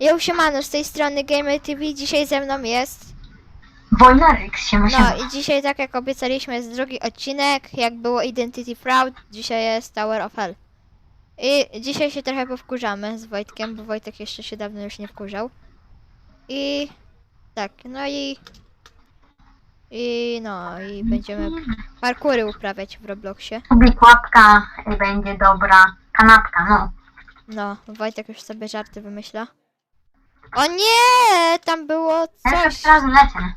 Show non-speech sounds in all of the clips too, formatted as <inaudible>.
Jo, siemano, z tej strony Gamer TV, dzisiaj ze mną jest. Wojnarek się ma się. No i dzisiaj, tak jak obiecaliśmy, jest drugi odcinek, jak było Identity Fraud, dzisiaj jest Tower of Hell. I dzisiaj się trochę powkurzamy z Wojtkiem, bo Wojtek jeszcze się dawno już nie wkurzał. I tak, no i... I no, i będziemy parkury uprawiać w Robloxie. Subik łapka y, będzie dobra. Kanapka, no. No, Wojtek już sobie żarty wymyśla. O nie! Tam było Ja już coś, teraz lecę.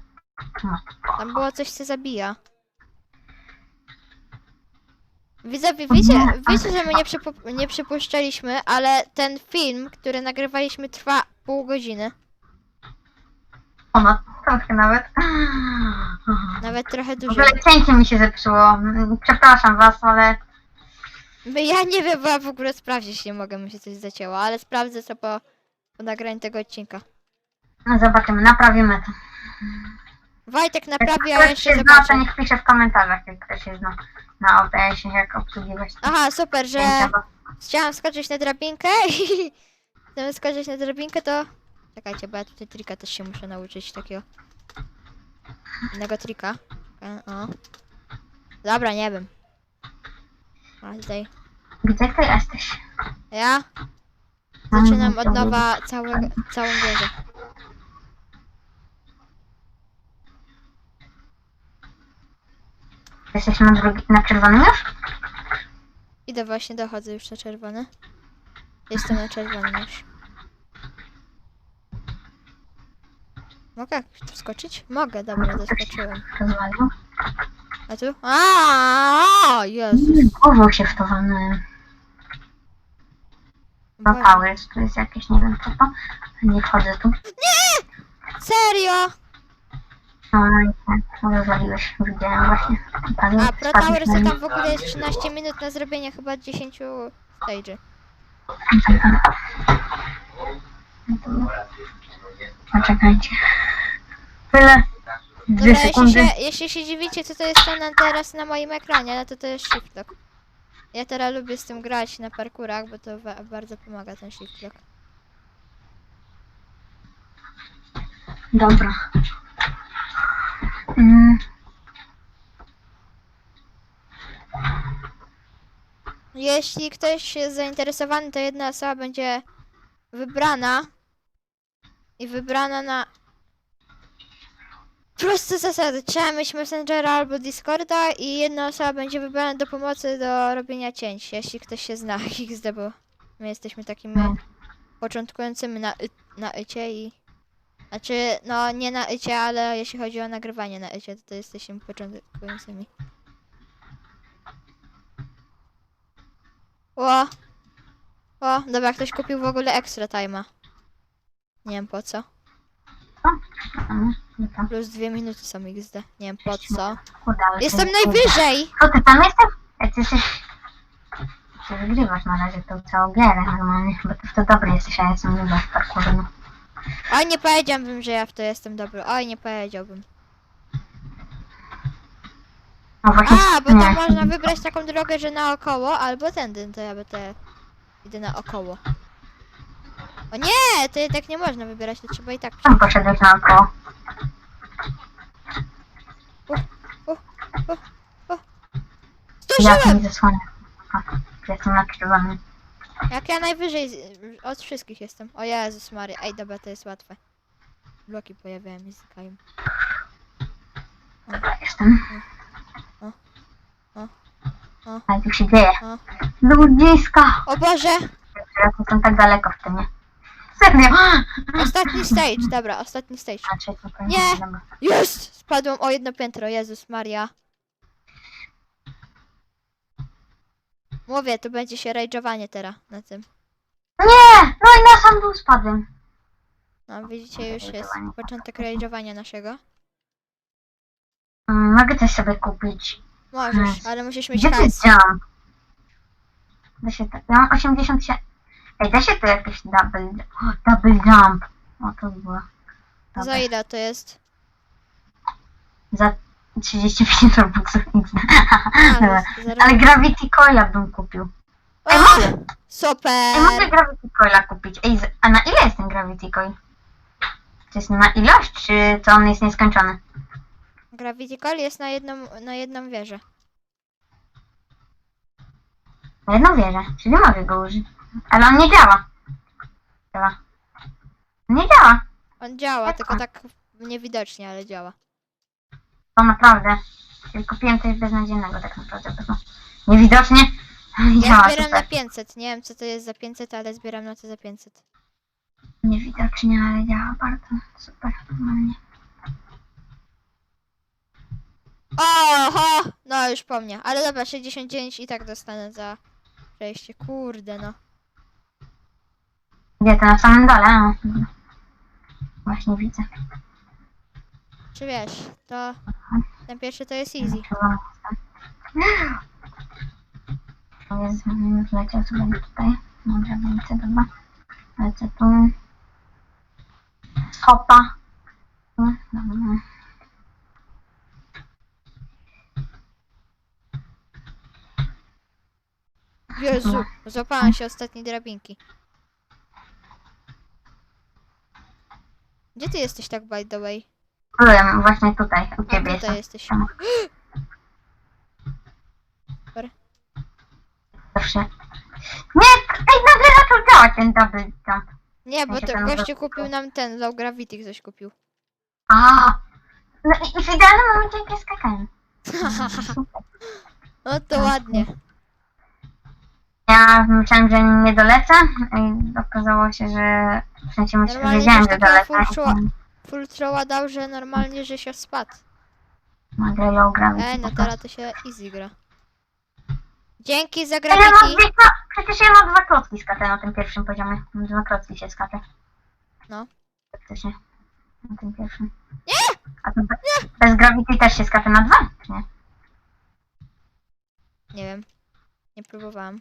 Tam było coś, co zabija. Widzowie, wiecie, wiecie, że my nie, przypu- nie przypuszczaliśmy, ale ten film, który nagrywaliśmy trwa pół godziny. O, no, trochę nawet. Nawet trochę W dłużej. ogóle cięcie mi się zepsuło. Mm, Przepraszam was, ale Bo Ja nie wiem, bo ja w ogóle sprawdzić nie mogę, mi się coś zacięło, ale sprawdzę to po, po nagraniu tego odcinka. no zobaczymy, naprawimy to. Wojtek Jak naprawi, a ktoś jeszcze się zna, zobaczę. to niech pisze w komentarzach, jak ktoś się zna na OBS-ie, jak obsługiwać Aha, super, że... bo Chciałam skoczyć na drabinkę <laughs> i zamiast skoczyć na drabinkę to... Czekajcie, bo ja tutaj trika też się muszę nauczyć takiego. Innego trika. E, O. Dobra, nie wiem. A tutaj. Gdzie ty jesteś? Ja zaczynam od nowa całe, całą wieżę. Jesteśmy na, drugi, na czerwonym już? Idę właśnie, dochodzę już na czerwony. Jestem na czerwonym już. Mogę tu skoczyć? Mogę, dobra, doskoczyłem. Rozwalił. A tu? Aaaa! Jezus. Głową się w to walnąłem. Boże. Zapały, tu jest jakieś, nie wiem co to. Nie wchodzę tu. Serio? No, no i tak, rozwaliłeś, widziałem właśnie. A Pro spadł Towers na to tam w ogóle jest 13 minut na zrobienie chyba 10 stage'y. Poczekajcie. Tyle. Dwie Dobra, jeśli sekundy. się, jeśli się dziwicie co to jest to na, teraz na moim ekranie, no to to jest shift lock. Ja teraz lubię z tym grać na parkurach, bo to bardzo pomaga ten shift lock. Dobra. Mm, Jeśli ktoś jest zainteresowany, to jedna osoba będzie wybrana i wybrana na proste zasady. Trzeba mieć Messengera albo Discorda i jedna osoba będzie wybrana do pomocy do robienia cięć, jeśli ktoś się zna <laughs> XD, bo my jesteśmy takimi No. początkującymi na, y, na ycie i znaczy, no nie na ycie, ale jeśli chodzi o nagrywanie na ycie, to, to jesteśmy początkującymi. O! O, dobra, ktoś kupił w ogóle extra time'a. Nie wiem po co. Plus dwie minuty są XD. Nie wiem po co. Ale Jestem to- najwyżej! Co ty tam jesteś? Jak ty jesteś... Ty wygrywasz na razie tą całą gierę normalnie, bo ty w to dobry jesteś, a ja jestem nie w parkurze, no. Oj, nie powiedziałbym, że ja w to jestem dobry. Oj, nie powiedziałbym. No właśnie... A, bo nie. tam można wybrać taką drogę, że naokoło, albo tędy. To ja by te... Idę naokoło. O nie! To tak nie można wybierać, to trzeba i tak Tam poszedłeś naokoło. Ja tu Zdążyłem! nie zasłonię. O, Jestem na czerwonym. Jak ja najwyżej z- od wszystkich jestem. O Jezus Maria. Ej, dobra, to jest łatwe. Bloki pojawiają i znikają. Dobra, jestem. O, o, o. A tu się dzieje. O. Ludziska! O Boże! Ja jestem tak daleko w tym, nie? Serio! Ostatni stage, dobra, ostatni stage. A Nie. dobra. Jest! Spadłam o jedno piętro, Jezus Maria. Mówię, tu będzie się rajdżowanie teraz na tym. Nie! No i na sam dół spadłem. No, widzicie, już jest początek rajdżowania naszego. Mm, Mogę coś sobie kupić. Możesz, ale musisz mieć Gdzie to hajs. jump? Da się tak. Ja mam 80 się. Ej, da się tu jakieś double, double jump. O, to było. Za Dobra. ile to jest? Za 35 robuxów nic. Za- za Ale Gravity Coila bym kupił. O! Ej, mogę! Ej, mogę Super! Gravity Coila kupić. Ej, z- a na ile jest ten Gravity Coil? Czy jest na ilość, czy to on jest nieskończony? Gravity Call jest na jedną, na jedną wieżę. Na jedną wieżę, czyli mogę go użyć. Ale on nie działa. Działa. Nie działa. On działa, tylko tak niewidocznie, ale działa. To naprawdę. Kupiłem coś beznadziejnego tak naprawdę. Bo niewidocznie <laughs> Ja działa zbieram na super. 500. Nie wiem co to jest za 500, ale zbieram na to za 500. Niewidocznie, ale działa bardzo super. normalnie. Oho! No już po mnie. Ale dobra, 69 i tak dostanę za przejście. Kurde no. Gdzie to na samym dole? A, dobra. Właśnie widzę. Czy wiesz, to ten pierwszy to jest easy. Trzeba jest, mm, Wleciał sobie tutaj. Dobra, lecę, dobra. Lecę tu. Hopa. Dobra. Jezu, złapałam się ostatniej drabinki. Gdzie ty jesteś tak by the way? Byłem właśnie tutaj, u A ciebie tutaj jestem. jesteś. <gasps> Proszę. Nie! Ej, nagle zaczął działać ten double jump. Nie, bo Ja się to tam gościu kupił nam ten, low gravity ktoś kupił. A. No i, i w idealnym momencie jak ja skakałem. <laughs> No to ładnie. Ja myślałem, że nie dolecę i okazało się, że Normalnie wiedziałem, że Full throwa dał, że normalnie, że się spadł. Nagle low gravity. Ej, no teraz to się easy gra. Dzięki za ja mam gravity. dwie, przecież ja mam dwa klocki skatę na tym pierwszym poziomie. Mam Dwa klocki się skatę. No. Faktycznie. Na tym pierwszym. Nie! A to be, bez gravity też się skatę na dwa, czy nie? Nie wiem. Nie próbowałam.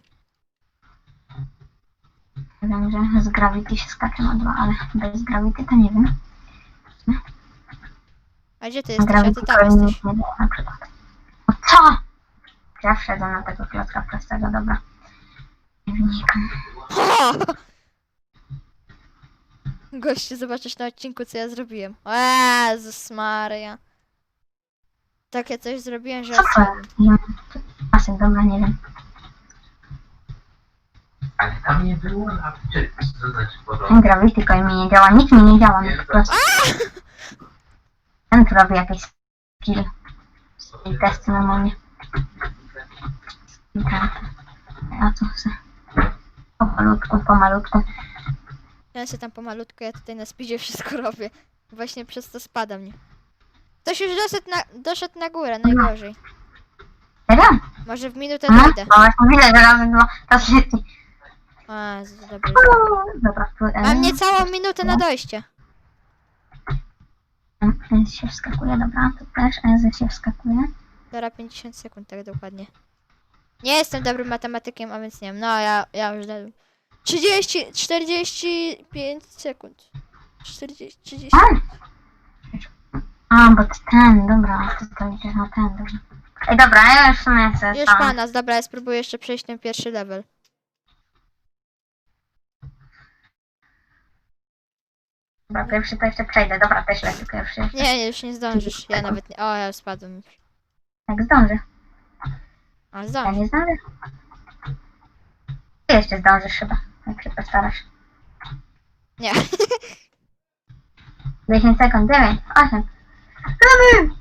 Wiem, że z gravity się skacze na dwa, ale bez gravity to nie wiem. A gdzie ty jesteś? A ty tam jesteś. nie daje na przykład. No co? Ja wszedłem na tego klocka prostego, dobra. <laughs> Nie wnikam. Goście, zobaczysz na odcinku, co ja zrobiłem. O Jezus Maria. Takie coś zrobiłem, że... Co to? Nie wiem. Pasek, dobra, nie wiem. Ale tam nie było na czy to znaczy Ten porządek. gravity coil mi nie działa, nic mi nie działa, mi po prostu. Ten tu robi jakieś skill i testy normalnie. I tak. A co chcę? Pomalutku, pomalutku. Ja się tam pomalutku, ja tutaj na speedzie wszystko robię. Właśnie przez to spada mnie. Ktoś już doszedł na, doszedł na górę, najgorzej. Serio? Może w minutę No, dojdę. no właśnie widzę, że razy dwa, to świetnie. A. Dobra, e, Mam niecałą minutę na dojście. E się wskakuje, dobra, tu też E się wskakuje. Dobra, 50 sekund, tak dokładnie. Nie jestem dobrym matematykiem, a więc nie wiem. No, ja, ja już dałem. 30, 45 sekund. 40, 30. A! A, bo to ten, dobra, to, na ten, dobra. Ej, dobra, ja już w sumie sobie Już tam- dobra, ja spróbuję jeszcze przejść ten pierwszy level. Dobra, pierwszy to jeszcze przejdę, dobra, też lecę pierwszy. Nie, nie, już nie zdążysz. Ja nawet nie. O, ja już spadłem. już. Jak zdążę. A Ja zdążę. nie zdążę. Ty jeszcze zdążysz chyba, jak się postarasz. Nie. <laughs> 10 sekund, 9, 8. 7,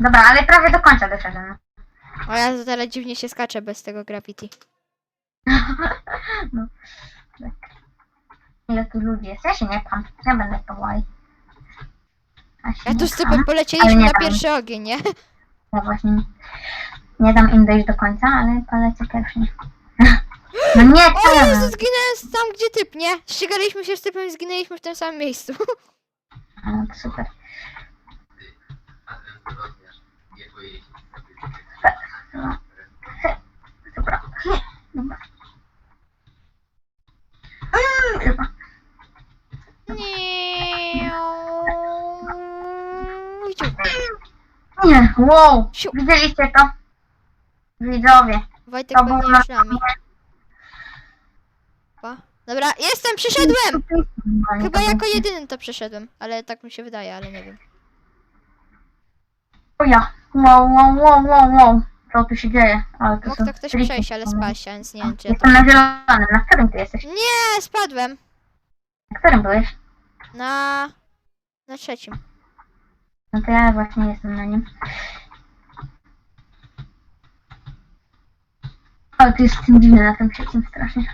Dobra, ale prawie do końca doszedłem. O, ja teraz dziwnie się skaczę bez tego gravity. <laughs> No, tak. Ile tu ludzi jest? Ja się nie pcham. Ja będę powoli. Ja, się Ja tu z typem polecieliśmy na dam. pierwszy ogień, nie? <laughs> Ja właśnie nie, nie dam im dojść do końca, ale polecę pierwszy. <laughs> No nie, O co ja Jezu, zginąłem tam, gdzie typ, nie? Ścigaliśmy się z typem i zginęliśmy w tym samym miejscu. <laughs> No super. A ten rozmiar nie pojedzie. No. Dobra. Dobra. Mm, Chyba. Nie. Nie, wow. Siu. Widzieliście to? Widzowie. Wojtek To pewnie już nami. Dobra, jestem, przyszedłem! Chyba jako jedyny to przeszedłem, ale tak mi się wydaje, ale nie wiem. O ja. Wow, wow, wow, wow, wow. Co tu się dzieje? Ale to Mógł są to ktoś triki. przejść, ale spaść, a więc nie wiem czy ja to... Jestem na zielonym. Na którym ty jesteś? Nie, spadłem! Na którym byłeś? Na... na trzecim. No to ja właśnie jestem na nim. Ale to jest w tym dziwne na tym trzecim strasznie.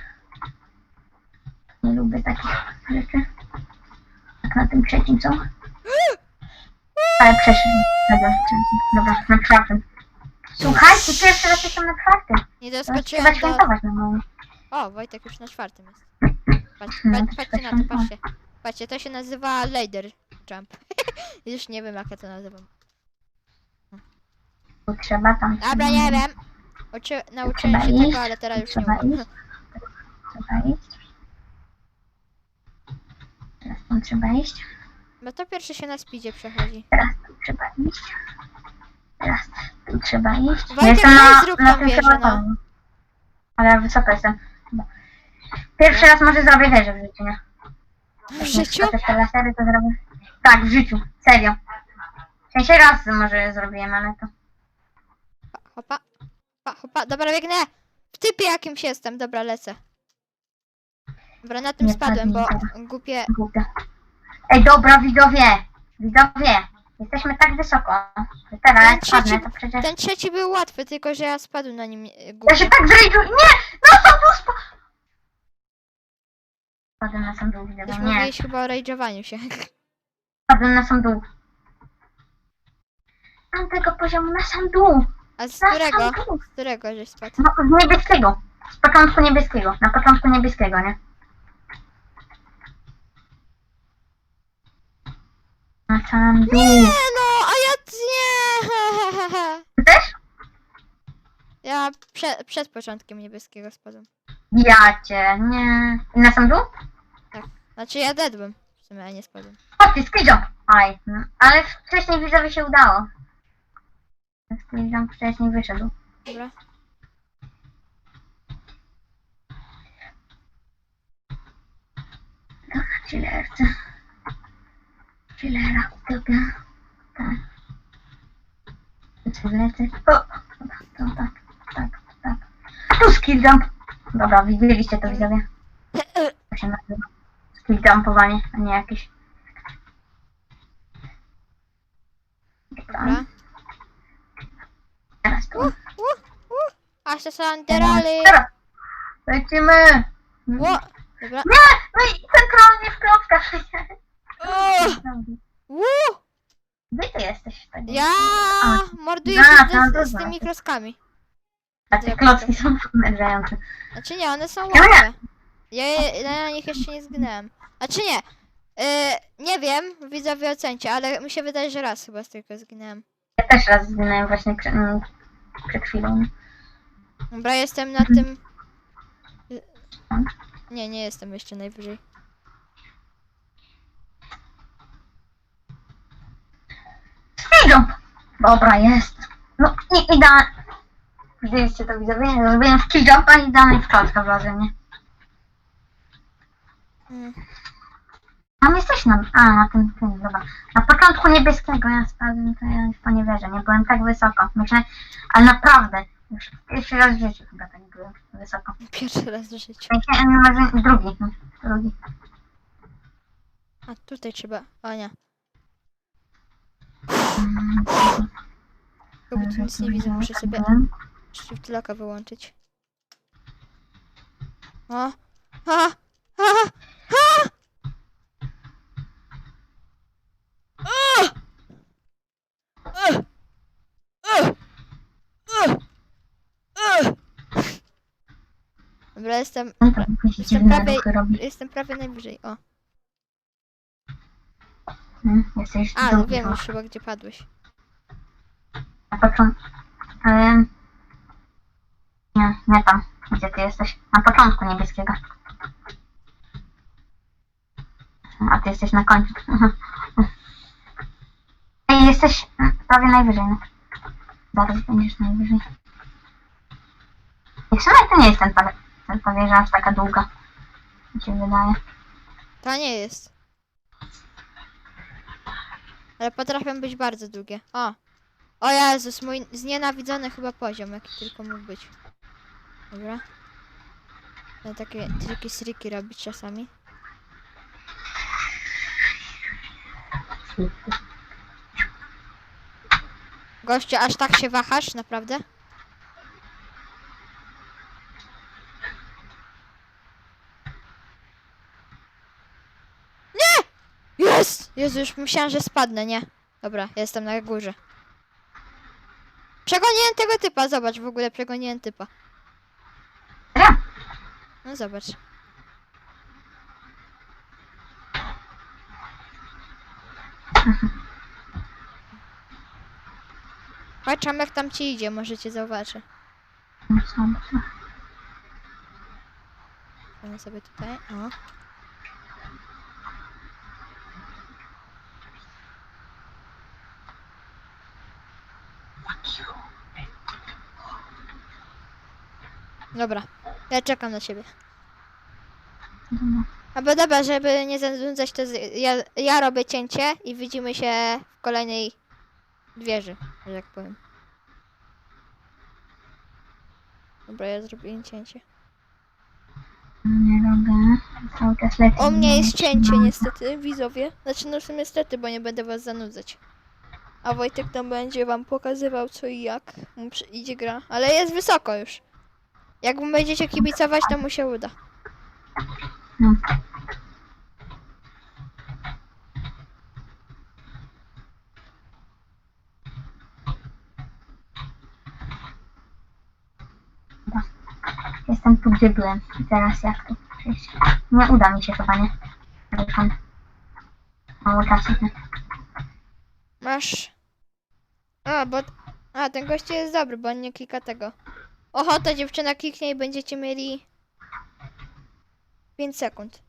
Nie lubię takich rzeczy. Tak na tym trzecim są. Ale przeszedłem. Dobra, Dobra, na czwartym. Słuchajcie, pierwszy raz jestem na czwartym. Nie Teraz trzeba doskoczyłem do... świętować na moim. O, Wojtek już na czwartym jest. <clears throat> Patrz, No, patrz, to patrzcie na to, patrzcie. Patrzcie, to się nazywa Lader Jump. <laughs> Już nie wiem jak ja to nazywam. Tu trzeba tam. Dobra, nie wiem. Uczy... Nauczyłem się tego, ale teraz już nie trzeba umiem. iść. Trzeba iść. Teraz tam trzeba iść. Bo to pierwszy się na speedzie przechodzi. Teraz tu trzeba iść. Teraz tu trzeba iść. Wojtek, weź zrób tą wieżę, no. Ale wysoko jestem. Chyba. Pierwszy raz może zrobię wieżę w życiu, nie? W życiu? Te lasery to zrobię. Tak, w życiu. Serio. W sensie raz może zrobiłem, ale to... Hopa, hopa, hopa. Dobra, biegnę! W typie jakimś jestem, dobra, lecę. Dobra, na tym Nie spadłem, bo padnij głupie... Ej, dobra, widzowie! Widzowie! Jesteśmy tak wysoko, że teraz Ten jak padnę, trzeci- to przecież... Ten trzeci był łatwy, tylko że ja spadłem na nim e, Ja się tak zrejdziu... Nie! No to był spo... Spadłem na sam dół, widzowie. Nie, mówiłeś chyba o rage'owaniu się. <laughs> spadłem na sam dół. Mam tego poziomu na sam dół. A z Na którego? sam dół. Z którego żeś spadł? No, z niebieskiego. Z początku niebieskiego. Na początku niebieskiego, nie? Na sam dół. Nie no, a ja nie! <laughs> Ty też? Ja prze, przed początkiem niebieskiego spadłem. Ja cię, nie. I na sam dół? Znaczy ja dedłem. W sumie ja nie spadłem. O, ty skilljump! Aj, no, ale wcześniej widzowi się udało. Skilljump wcześniej wyszedł. Dobra. Dobra, chillerce. Chillera kupię. Tak. Lecę. O, dobra, to tak, tak, tak. Tu skilljump. Dobra, widzieliście to widzowie. To się nazywa skilljumpowanie, a nie jakieś... Dobra. Teraz tu. Uh, uh, uh. Aż to są anderali. Teraz. Lecimy. Ło! Dobra. Nie! No i centralnie w klockach. O! Uh! Gdzie ty jesteś? Tak? Ja A, morduję a, się tam z, z, tymi kloskami. A te klocki są wymierzające. Znaczy nie, one są łatwe. Ja, je- ja na nich jeszcze nie zginęłem. Znaczy nie. Yy, nie wiem, widzowie ocencie, ale mi się wydaje, że raz chyba z tylko zginęłem. Ja też raz zginąłem właśnie przed, mm, przed chwilą. Dobra, jestem na tym... Nie, nie jestem jeszcze najwyżej. Skilljump! Dobra, jest. No i idealnie. Widzieliście to widzowie? Zrobiłem skilljumpa i idealnie w klocka wlazłem, nie? Mm. Tam jesteś na... A, na tym, tym, dobra. Na początku niebieskiego ja spadłem, to ja już po nie wierzę, nie byłem tak wysoko. Myślę, ale naprawdę, już pierwszy raz w życiu chyba tak byłem wysoko. Pierwszy raz w życiu. Może drugi, drugi. A tutaj trzeba. O nie. Chyba tu nic nie widzę, muszę sobie shift wyłączyć. O! A! A! A! O! O! O! O! O! Dobra, jestem, No to jakieś Jestem dziwne prawie- ruchy robi. jestem prawie najwyżej. O! Hmm, Jesteś A, drugi, wiem już chyba gdzie padłeś. Na początku... Ym... Nie, nie tam, gdzie ty jesteś. Na początku niebieskiego. A ty jesteś na końcu. <laughs> Ej, jesteś prawie najwyżej. No. Zaraz będziesz najwyżej. W sumie to nie jest ten, pa- wieża aż taka długa. Mi się wydaje. To nie jest. Ale potrafią być bardzo długie. O! O Jezus, mój znienawidzony chyba poziom, jaki tylko mógł być. Dobra. No, takie triki sriki robić czasami. Gościu, aż tak się wahasz, naprawdę? Jest! Jezu, już myślałam, że spadnę, nie? Dobra, jestem na górze. Przegoniłem tego typa, zobacz, w ogóle przegoniłem typa. No zobacz. Patrzam jak tam ci idzie, możecie zauważyć. No, co, co? Mamy sobie tutaj, o. Dobra, ja czekam na ciebie. Albo dobra, żeby nie zanudzać, to z, ja, ja robię cięcie i widzimy się w kolejnej wieży, że tak powiem. Dobra, ja zrobiłem cięcie. Nie robię. Cały czas lecę. O mnie jest cięcie No. niestety, widzowie. Znaczy no niestety, bo nie będę was zanudzać. A Wojtek tam będzie wam pokazywał co i jak mu idzie gra. Ale jest wysoko już. Jak mu będziecie kibicować, to mu się uda. No. Dobra. Jestem tu, gdzie byłem. I teraz jak tu przejść? Nie uda mi się chyba, nie? Wyszłam. Mało czasu. nie? Masz. A, bo. A, ten gość jest dobry, bo on nie klika tego. Oho, ta dziewczyna kliknie i będziecie mieli 5 sekund.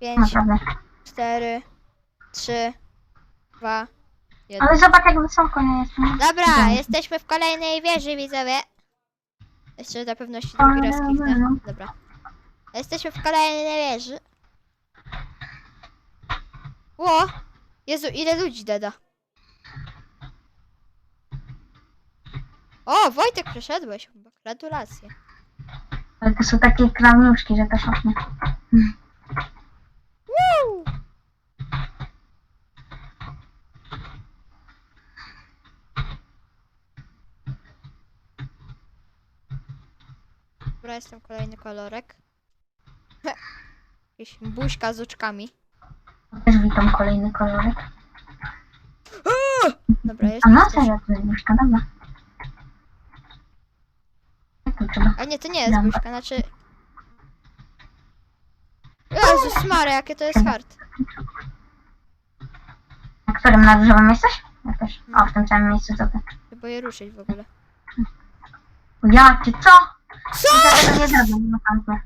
5, Naprawdę. 4, 3, 2, 1. Ale zobacz jak wysoko ja jestem. Dobra, jesteśmy w kolejnej wieży, widzowie. Jeszcze dla pewności drugi raz kliknę. Dobra. Jesteśmy w kolejnej wieży. Ło! Jezu, ile ludzi dada. O, Wojtek przeszedłeś. Gratulacje. Ale to są takie kraniuszki, że to szoknie. Woo! Dobra, jestem kolejny kolorek. <laughs> Jakieś buźka z oczkami. Też witam kolejny kolorek. <gasps> Dobra. A no serio, to jest nóżka, dobra. Trzeba? A nie, to nie jest Dobra. buźka, znaczy... Jezus Maria, jakie to jest hard. Na którym na różowym jesteś? Ja też. O, w tym samym miejscu co ty. Się boję ruszyć w ogóle. Ja, czy co? Co? Ja tego nie zrobię, nie ma szans.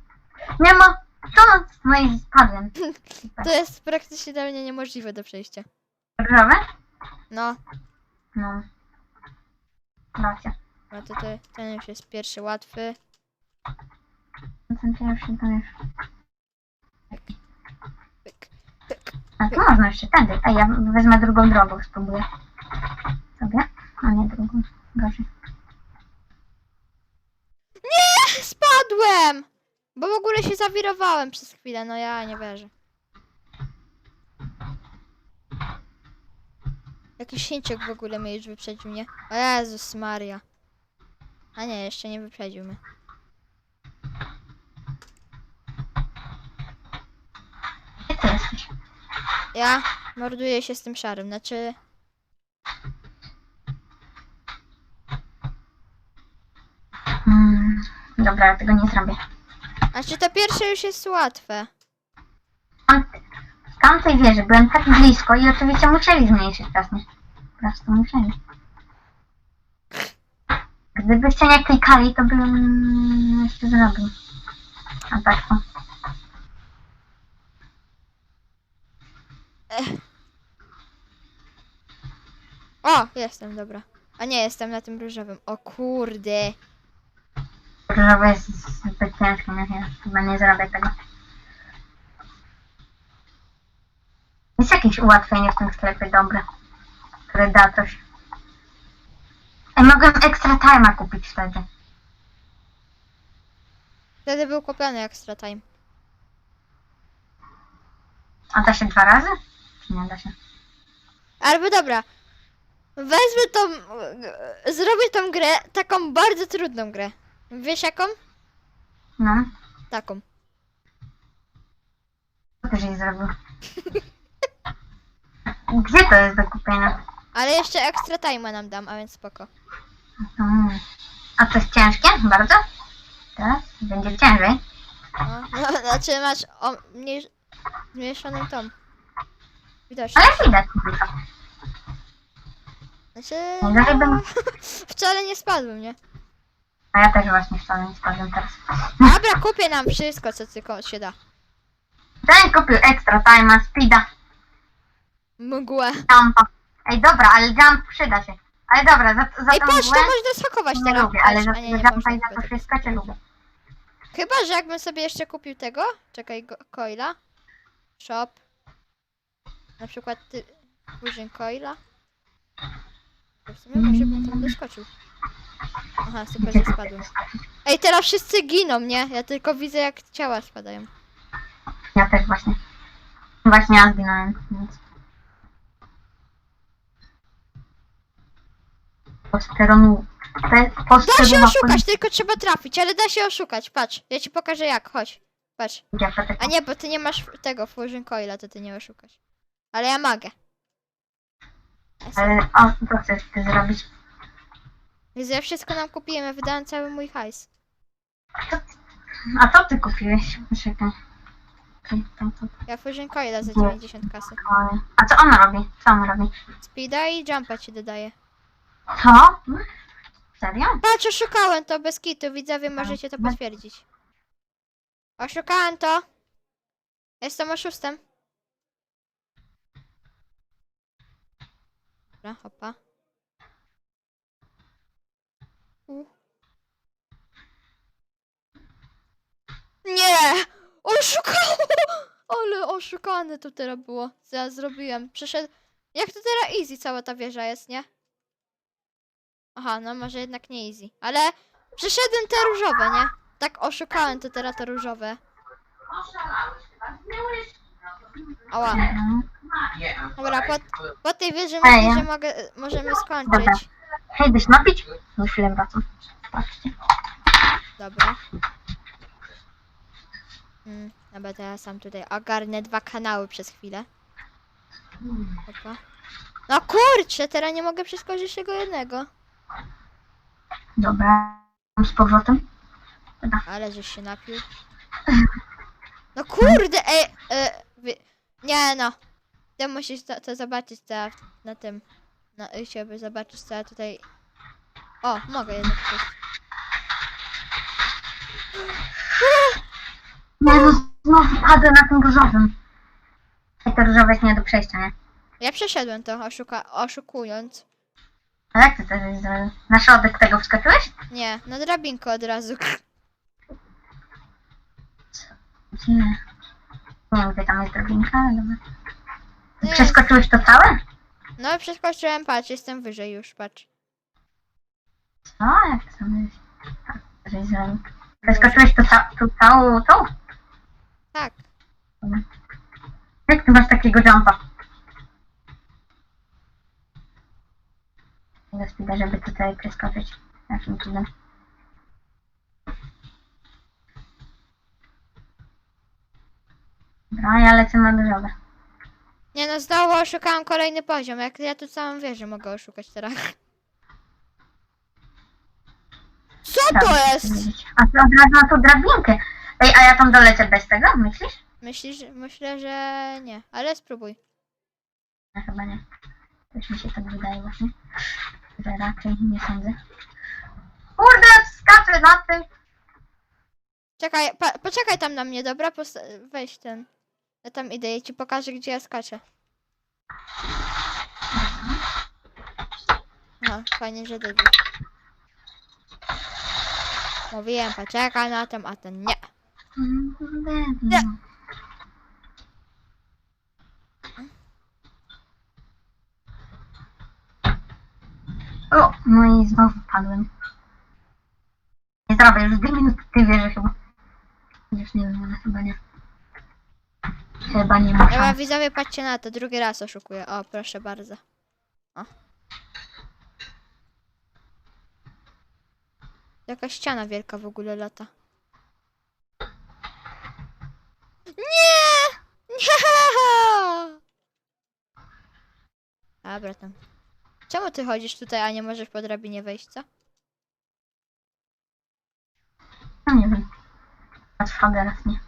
Nie ma. Co? No i spadłem. <laughs> To jest praktycznie dla mnie niemożliwe do przejścia. Różowy? No, No. Racja. No to, to ten już jest pierwszy łatwy. No ten pierwszy to już. Pyk, pyk. A tu można jeszcze tędy. Ej, ja wezmę drugą drogą, spróbuję. Sobie? A nie drugą. Gorzej. Nie! Spadłem! Bo w ogóle się zawirowałem przez chwilę, no ja nie wierzę. Jakiś Chińczyk w ogóle mnie już wyprzedził, nie? O Jezus Maria. A nie, jeszcze nie wyprzedził mnie. Gdzie ty jesteś? Ja morduję się z tym szarym, znaczy... Hmm. Dobra, ja tego nie zrobię. Znaczy to pierwsze już jest łatwe. W tamtej wieży byłem tak blisko i oczywiście musieli zmniejszyć czas, nie? Po prostu musieli. Gdybyście nie klikali, to bym jeszcze zrobił. A tak to. O, jestem, dobra. A nie, jestem na tym różowym. O kurde. Różowy jest zbyt ciężki, nie wiem, chyba nie zrobię tego. Jest jakieś ułatwienie w tym sklepie dobre, które da coś. Mogłem extra time'a kupić wtedy. Wtedy był kupiony extra time. A da się dwa razy? Czy nie da się? Albo dobra. Wezmę tą. Zrobię tą grę, taką bardzo trudną grę. Wiesz jaką? No, Taką. co ty żeś zrobił? <laughs> Gdzie to jest do kupienia? Ale jeszcze extra time nam dam, a więc spoko. Mm. A to jest ciężkie? Bardzo? Teraz będzie ciężej. No, no, <laughs> znaczy masz o, mniej, zmniejszoną tą. Widocznie. Ale widać tylko. Znaczy. No, bym- <laughs> wcale nie spadłem, nie? A ja też właśnie wcale nie spadłem teraz. <laughs> Dobra, kupię nam wszystko, co tylko się da. Ten kupił extra time'a, speeda, Mgłę. jumpa. Ej, dobra, ale jump przyda się. Ale dobra, za, za Ej, tą patrz, to mgłę można nie teraz. lubię, ale za a nie, nie można za to wszystko cię lubię. Chyba, że jakbym sobie jeszcze kupił tego, czekaj, go, coila, shop, na przykład ty, Fusion coila, to w sumie może bym tam doskoczył. Aha, super, że spadłem. Ej, teraz wszyscy giną, nie? Ja tylko widzę, jak ciała spadają. Ja też właśnie. Właśnie ja zginąłem, więc... Posteronu... Te, Da się oszukać, tylko trzeba trafić, ale da się oszukać, patrz, ja ci pokażę jak, chodź, patrz. A nie, bo ty nie masz tego Fusion coila, to ty nie oszukasz. Ale ja mogę. Ale o, co chcesz ty zrobić? Więc ja wszystko nam kupiłem, ja wydałem cały mój hajs. A co ty kupiłeś? Czekaj. Ja Fusion Coila za 90 kasy. A co on robi? Co on robi? Speeda i jumpa ci dodaje. Co? Serio? Patrz, oszukałem to bez kitu, widzowie możecie to potwierdzić. Oszukałem to. Jestem oszustem. Dobra, hopa. U. Nie! Oszukałem! <laughs> Ale oszukane to teraz było. Co ja zrobiłem? Przeszedł... Jak to teraz easy cała ta wieża jest, nie? Aha, no może jednak nie easy. Ale przeszedłem te różowe, nie? Tak oszukałem to teraz te różowe. Ała. Dobra, po, po tej wieży myślę, że mogę, możemy Dobra. skończyć. Hej, byś napić? Za chwilę wracam. Patrzcie. Dobra. Mm, dobra, to ja sam tutaj ogarnę dwa kanały przez chwilę. Opa. No kurczę, teraz nie mogę przeskoczyć tego jednego. Dobra. Z powrotem. Ale żeś się napił. No kurde, ej, e, wy, nie no. Ty musisz to, to zobaczyć co na tym. No, chciałby zobaczyć co ja tutaj... O, mogę jednak przejść. Nie, no znowu padłem na tym różowym. Ej, to różowe jest nie do przejścia, nie? Ja przeszedłem to oszuka, oszukując. A jak ty to żeś zrobił? Na środek tego wskoczyłeś? Nie, na drabinkę od razu. Gdzie? Nie wiem, gdzie tam jest drabinka, ale dobra. Nie, Przeskoczyłeś to całe? No przeskoczyłem, patrz, jestem wyżej już, patrz. Co? Jak to tam jest? Tak, żeś zrobił. Przeskoczyłeś to ca tu całą tą? Tak. Jak ty masz takiego jumpa? Tego speeda, żeby tutaj przeskoczyć. Jakim cudem? Dobra, ja lecę na różowe. Nie no, znowu oszukałem kolejny poziom. Jak ja tu całą wieżę mogę oszukać teraz. Co to Dobra, jest? A ty od razu na tą drabinkę. Ej, a ja tam dolecę bez tego, myślisz? Myślisz, myślę, że nie, ale spróbuj. No chyba nie. Też mi się tak wydaje właśnie. Raczej nie sądzę. Kurde, skaczę na tym. Czekaj, pa, poczekaj tam na mnie, dobra? Posta- weź ten. Ja tam idę i ci pokażę, gdzie ja skaczę. Aha, fajnie, że debil. Mówiłem, poczekaj na tym, a ten nie. Nie. O, no i znowu padłem. Nie zrobię już dwie minuty tej wieży chyba. Chociaż nie wiem, chyba nie. Chyba nie ma Dobra, szans. widzowie, patrzcie na to, drugi raz oszukuję. O, proszę bardzo. O. Jaka ściana wielka w ogóle lata. Nie! <laughs> Nie! Dobra, tam. Czemu ty chodzisz tutaj, a nie możesz po drabinie wejść, co? No nie wiem. A trwa teraz nie.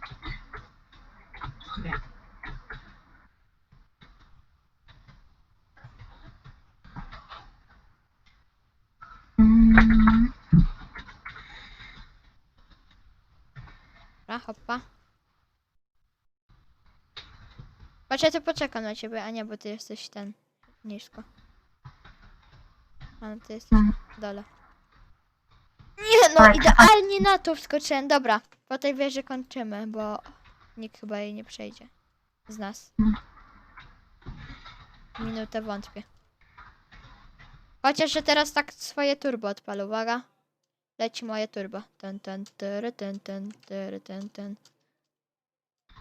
Mm, Dobra, hoppa. Patrz, ja tu poczekam na ciebie, a nie, bo ty jesteś ten, nisko. A no, ty jesteś Mm. dole. Nie, no idealnie na to wskoczyłem. Dobra, po tej wieży kończymy, bo nikt chyba jej nie przejdzie. Z nas. Mm. Minutę wątpię. Chociaż, że teraz tak swoje turbo odpalę, uwaga. Leci moje turbo. Ten, ten, tyry, ten, ten, tyry, ten, ten.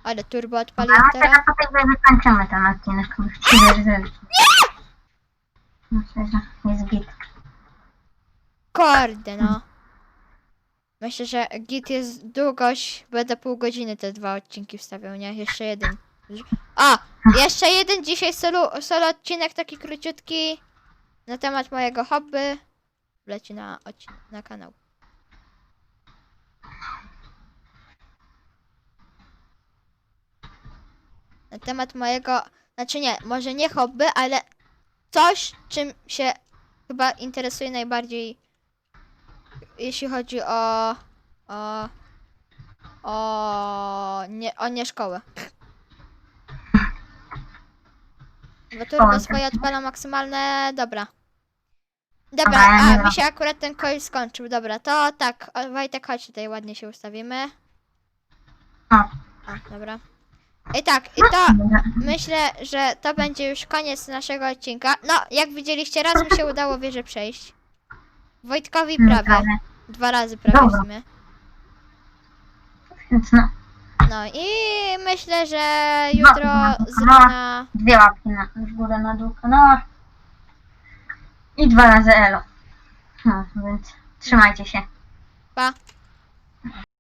Ale turbo odpaliłem A teraz. teraz po tej wieży kończymy ten odcinek. bo już trzy wieży zrobiliśmy. Myślę, że jest git. Kurde, no. Myślę, że git jest długość. Będę pół godziny te dwa odcinki wstawiał, nie? Jeszcze jeden. A! Jeszcze jeden dzisiaj solo, solo odcinek taki króciutki na temat mojego hobby. Leci na, na kanał. Na temat mojego, znaczy nie, może nie hobby, ale coś, czym się chyba interesuje najbardziej, jeśli chodzi o, o, o, nie, o nie szkołę. Bo turbo swoje odpala maksymalne, dobra. Dobra, a mi się akurat ten coil skończył, dobra, to tak, Wojtek, chodź tutaj, ładnie się ustawimy. A, dobra. I tak, i to. Myślę, że to będzie już koniec naszego odcinka. No, jak widzieliście, raz mi się udało wieżę przejść. Wojtkowi Mm, prawie. Dwa razy prawie w Dobra. sumie. Więc no, No i myślę, że jutro no, z no. rana... dwie łapki na w górę na dół kanała. I dwa razy elo. No, więc trzymajcie się. Pa.